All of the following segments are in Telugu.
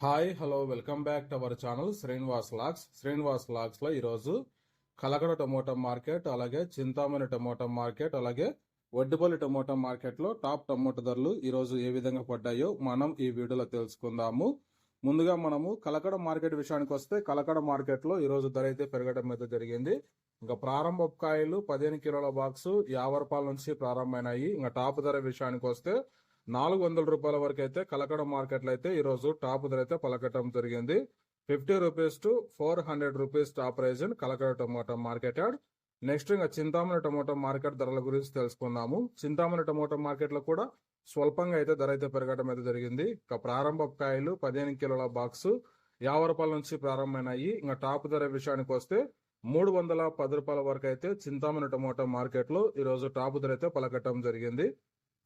Hi hello welcome back to our channel Srinivas lakhs Srinivas లాక్స్లో ఈరోజు కలకడ టమోటా మార్కెట్ అలాగే చింతామణి టమోటా మార్కెట్ అలాగే వడ్డిపల్లి టమోటా మార్కెట్లో టాప్ టమోటా ధరలు ఈరోజు ఏ విధంగా పడ్డాయో మనం ఈ వీడియోలో తెలుసుకుందాము. ముందుగా మనము కలకడ మార్కెట్ విషయానికి వస్తే కలకడ మార్కెట్లో ఈ రోజు ధర అయితే పెరగడం అయితే జరిగింది. ఇంకా ప్రారంభ కాయలు పదిహేను కిలోల బాక్స్ యాభై రూపాయల నుంచి ప్రారంభమైనాయి. ఇంకా టాప్ ధర విషయానికి వస్తే నాలుగు వందల రూపాయల వరకు అయితే కలకడ మార్కెట్లో అయితే ఈరోజు టాప్ ధర అయితే పలకటం జరిగింది. Fifty rupees to four hundred rupees top price in Kalakada tomato market add. Next ఇంకా చింతామణి టమోటా మార్కెట్ ధరల గురించి తెలుసుకుందాము. చింతామణి టమోటా మార్కెట్లో కూడా స్వల్పంగా అయితే ధర అయితే పెరగడం అయితే జరిగింది. ఇక ప్రారంభ కాయలు పదిహేను కిలోల బాక్స్ యాభై రూపాయల నుంచి ప్రారంభమైనాయి. ఇంకా టాప్ ధర విషయానికి వస్తే మూడు వందల పది రూపాయల వరకు అయితే చింతామణి టమోటా మార్కెట్లో ఈరోజు టాప్ ధర అయితే పలకటం జరిగింది.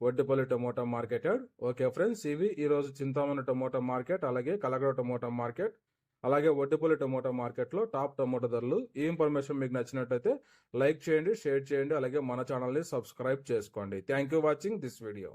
Vaddipalli tomato market okay friends ఇవి ఈరోజు చింతామణి టమోటా మార్కెట్ అలాగే కలగడ టమోటా మార్కెట్ అలాగే వడ్డిపల్లి టమోటా మార్కెట్లో టాప్ టమోటా ధరలు. ఈ ఇన్ఫర్మేషన్ మీకు నచ్చినట్లయితే లైక్ చేయండి షేర్ చేయండి అలాగే మన ఛానల్ని సబ్స్క్రైబ్ చేసుకోండి. Thank you watching this video.